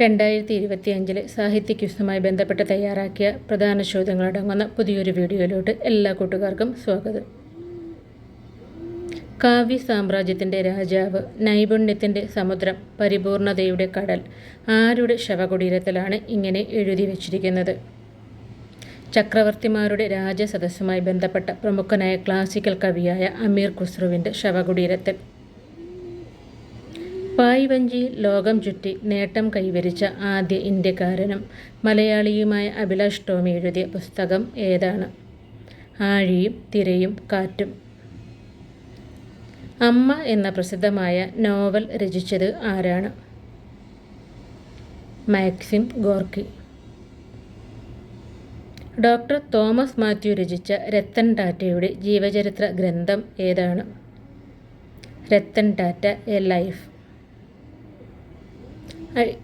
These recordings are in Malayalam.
രണ്ടായിരത്തി ഇരുപത്തി അഞ്ചിലെ സാഹിത്യ ക്യൂസുമായി ബന്ധപ്പെട്ട് തയ്യാറാക്കിയ പ്രധാന ചോദ്യങ്ങളടങ്ങുന്ന പുതിയൊരു വീഡിയോയിലോട്ട് എല്ലാ കൂട്ടുകാർക്കും സ്വാഗതം. കാവ്യ സാമ്രാജ്യത്തിന്റെ രാജാവ് നൈപുണ്യത്തിന്റെ സമുദ്രം പരിപൂർണതയുടെ കടൽ ആരുടെ ശവകുടീരത്തിലാണ് ഇങ്ങനെ എഴുതി വച്ചിരിക്കുന്നത്? ചക്രവർത്തിമാരുടെ രാജസദസ്സുമായി ബന്ധപ്പെട്ട പ്രമുഖനായ ക്ലാസിക്കൽ കവിയായ അമീർ ഖുസ്രുവിന്റെ ശവകുടീരത്തിൽ പായ്വഞ്ചിയിൽ ലോകം ചുറ്റി നേട്ടം കൈവരിച്ച ആദ്യ ഇന്ത്യക്കാരനും മലയാളിയുമായ അഭിലാഷ് ടോമി എഴുതിയ പുസ്തകം ഏതാണ്? ആഴിയും തിരയും കാറ്റും. അമ്മ എന്ന പ്രസിദ്ധമായ നോവൽ രചിച്ചത് ആരാണ്? Maxim Gorky. Doctor Thomas Mathew രചിച്ച രത്തൻ ടാറ്റയുടെ ജീവചരിത്ര ഗ്രന്ഥം ഏതാണ്? Ratan Tata a life.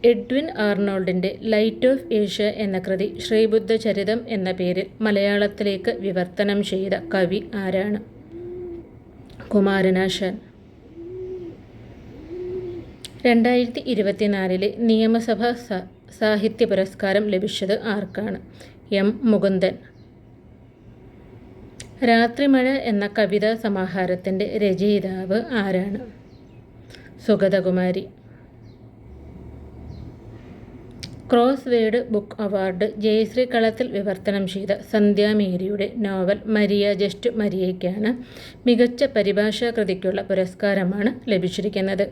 Edwin ആർണോൾഡിന്റെ light of Asia എന്ന കൃതി ശ്രീബുദ്ധ ചരിതം എന്ന പേരിൽ മലയാളത്തിലേക്ക് വിവർത്തനം ചെയ്ത കവി ആരാണ്? കുമാരനാശാൻ. രണ്ടായിരത്തി ഇരുപത്തിനാലിലെ നിയമസഭാ സാഹിത്യ പുരസ്കാരം ലഭിച്ചത് ആർക്കാണ്? എം. മുകുന്ദൻ. രാത്രിമഴ എന്ന കവിതാ സമാഹാരത്തിന്റെ രചയിതാവ് ആരാണ്? Sugathakumari. Crossword book award Jayasree Kalathil വിവർത്തനം ചെയ്ത സന്ധ്യാമേരിയുടെ നോവൽ മരിയ ജസ്റ്റ് മരിയയ്ക്കാണ് മികച്ച പരിഭാഷാ കൃതിക്കുള്ള പുരസ്കാരമാണ് ലഭിച്ചിരിക്കുന്നത്.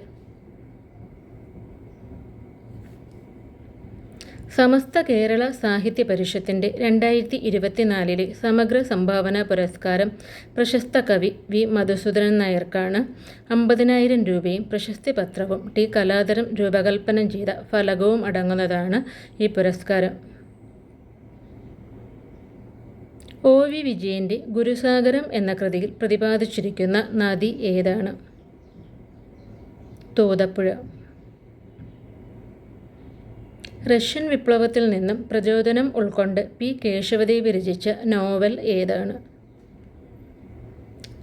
സമസ്ത കേരള സാഹിത്യ പരിഷത്തിന്റെ രണ്ടായിരത്തി ഇരുപത്തിനാലിലെ സമഗ്ര സംഭാവന പുരസ്കാരം പ്രശസ്ത കവി വി മധുസൂദനൻ നായർക്കാണ്. അമ്പതിനായിരം രൂപയും പ്രശസ്തി പത്രവും ടി കലാതരം രൂപകൽപ്പന ചെയ്ത ഫലകവും അടങ്ങുന്നതാണ് ഈ പുരസ്കാരം. ഒ വി വിജയന്റെ ഗുരുസാഗരം എന്ന കൃതിയിൽ പ്രതിപാദിച്ചിരിക്കുന്ന നദി ഏതാണ്? തോതപ്പുഴ. റഷ്യൻ വിപ്ലവത്തിൽ നിന്നും പ്രചോദനം ഉൾക്കൊണ്ട് പി കേശവദേവി രചിച്ച നോവൽ ഏതാണ്?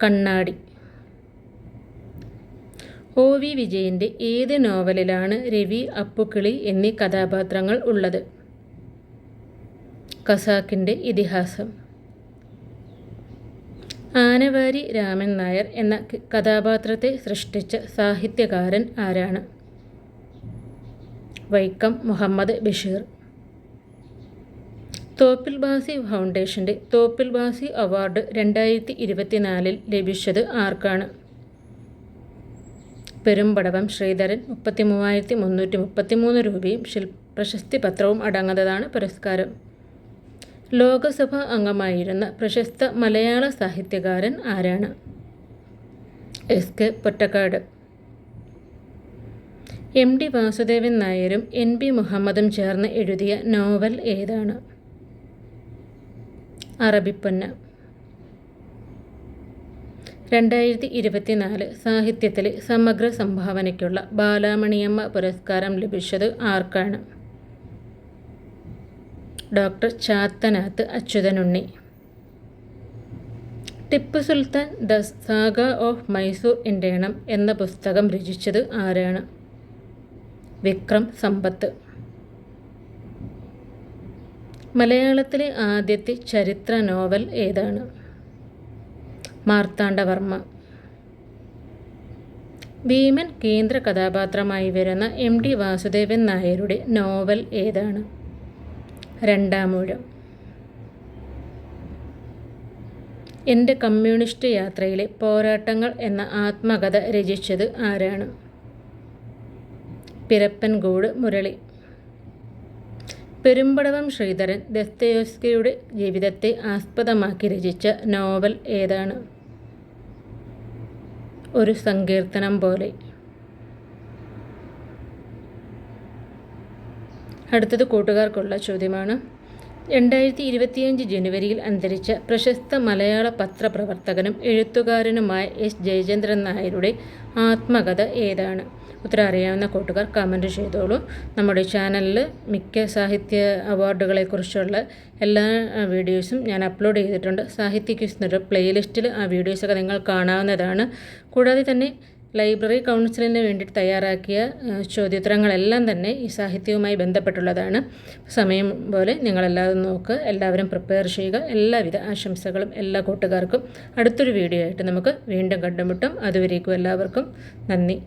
കണ്ണാടി. ഒ വി വിജയന്റെ ഏത് നോവലിലാണ് രവി അപ്പുക്കിളി എന്നീ കഥാപാത്രങ്ങൾ ഉള്ളത്? കസാക്കിന്റെ ഇതിഹാസം. ആനവാരി രാമൻ നായർ എന്ന കഥാപാത്രത്തെ സൃഷ്ടിച്ച സാഹിത്യകാരൻ ആരാണ്? വൈക്കം മുഹമ്മദ് ബഷീർ. തോപ്പിൽ ബാസി ഫൗണ്ടേഷന്റെ തോപ്പിൽ ബാസി അവാർഡ് രണ്ടായിരത്തി ഇരുപത്തിനാലിൽ ലഭിച്ചത് ആർക്കാണ്? പെരുമ്പടവം ശ്രീധരൻ മുപ്പത്തി മൂവായിരത്തി മുന്നൂറ്റി മുപ്പത്തി മൂന്ന് രൂപയും ശിൽ പ്രശസ്തി പത്രവും അടങ്ങുന്നതാണ് പുരസ്കാരം. ലോകസഭ അംഗമായിരുന്ന പ്രശസ്ത മലയാള സാഹിത്യകാരൻ ആരാണ്? S K Pottekkatt. M D Vasudevan നായരും എൻ ബി മുഹമ്മദും ചേർന്ന് എഴുതിയ നോവൽ ഏതാണ്? അറബിപ്പൊന്ന. രണ്ടായിരത്തി ഇരുപത്തിനാല് സാഹിത്യത്തിലെ സമഗ്ര സംഭാവനയ്ക്കുള്ള ബാലാമണിയമ്മ പുരസ്കാരം ലഭിച്ചത് ആർക്കാണ്? Doctor Chathanath Achuthanunni. Tipu Sultan the saga of Mysore interregnum എന്ന പുസ്തകം രചിച്ചത് ആരാണ്? വിക്രം സമ്പത്ത്. മലയാളത്തിലെ ആദ്യത്തെ ചരിത്ര നോവൽ ഏതാണ്? മാർത്താണ്ഡവർമ്മ ഭീമൻ കേന്ദ്ര കഥാപാത്രമായി വരുന്ന എം ഡി വാസുദേവൻ നായരുടെ നോവൽ ഏതാണ്? രണ്ടാമൂഴം എന്റെ കമ്മ്യൂണിസ്റ്റ് യാത്രയിലെ പോരാട്ടങ്ങൾ എന്ന ആത്മകഥ രചിച്ചത് ആരാണ്? പിരപ്പൻകോട് മുരളി. പെരുമ്പടവം ശ്രീധരൻ ദസ്തയോസ്കിയുടെ ജീവിതത്തെ ആസ്പദമാക്കി രചിച്ച നോവൽ ഏതാണ്? ഒരു സങ്കീർത്തനം പോലെ. അടുത്തത് കൂട്ടുകാർക്കുള്ള ചോദ്യമാണ്. രണ്ടായിരത്തി ഇരുപത്തിയഞ്ച് ജനുവരിയിൽ അന്തരിച്ച പ്രശസ്ത മലയാള പത്രപ്രവർത്തകനും എഴുത്തുകാരനുമായ എസ് ജയചന്ദ്രൻ നായരുടെ ആത്മകഥ ഏതാണ്? ഉത്തരം അറിയാവുന്ന കൂട്ടുകാർ കമന്റ് ചെയ്തോളൂ. നമ്മുടെ ചാനലിൽ മിക്ക സാഹിത്യ അവാർഡുകളെക്കുറിച്ചുള്ള എല്ലാ വീഡിയോസും ഞാൻ അപ്ലോഡ് ചെയ്തിട്ടുണ്ട്. സാഹിത്യ ക്വിസ് എന്നൊരു പ്ലേലിസ്റ്റിൽ ആ വീഡിയോസൊക്കെ നിങ്ങൾ കാണാവുന്നതാണ്. കൂടാതെ തന്നെ ലൈബ്രറി കൗൺസിലിന് വേണ്ടിയിട്ട് തയ്യാറാക്കിയ ചോദ്യോത്തരങ്ങളെല്ലാം തന്നെ ഈ സാഹിത്യവുമായി ബന്ധപ്പെട്ടുള്ളതാണ്. സമയം പോലെ നിങ്ങളെല്ലാവരും നോക്കുക എല്ലാവരും പ്രിപ്പയർ ചെയ്യുക. എല്ലാവിധ ആശംസകളും എല്ലാ കൂട്ടുകാർക്കും. അടുത്തൊരു വീഡിയോ ആയിട്ട് നമുക്ക് വീണ്ടും കണ്ടുമുട്ടും. അതുവരേക്കും എല്ലാവർക്കും നന്ദി.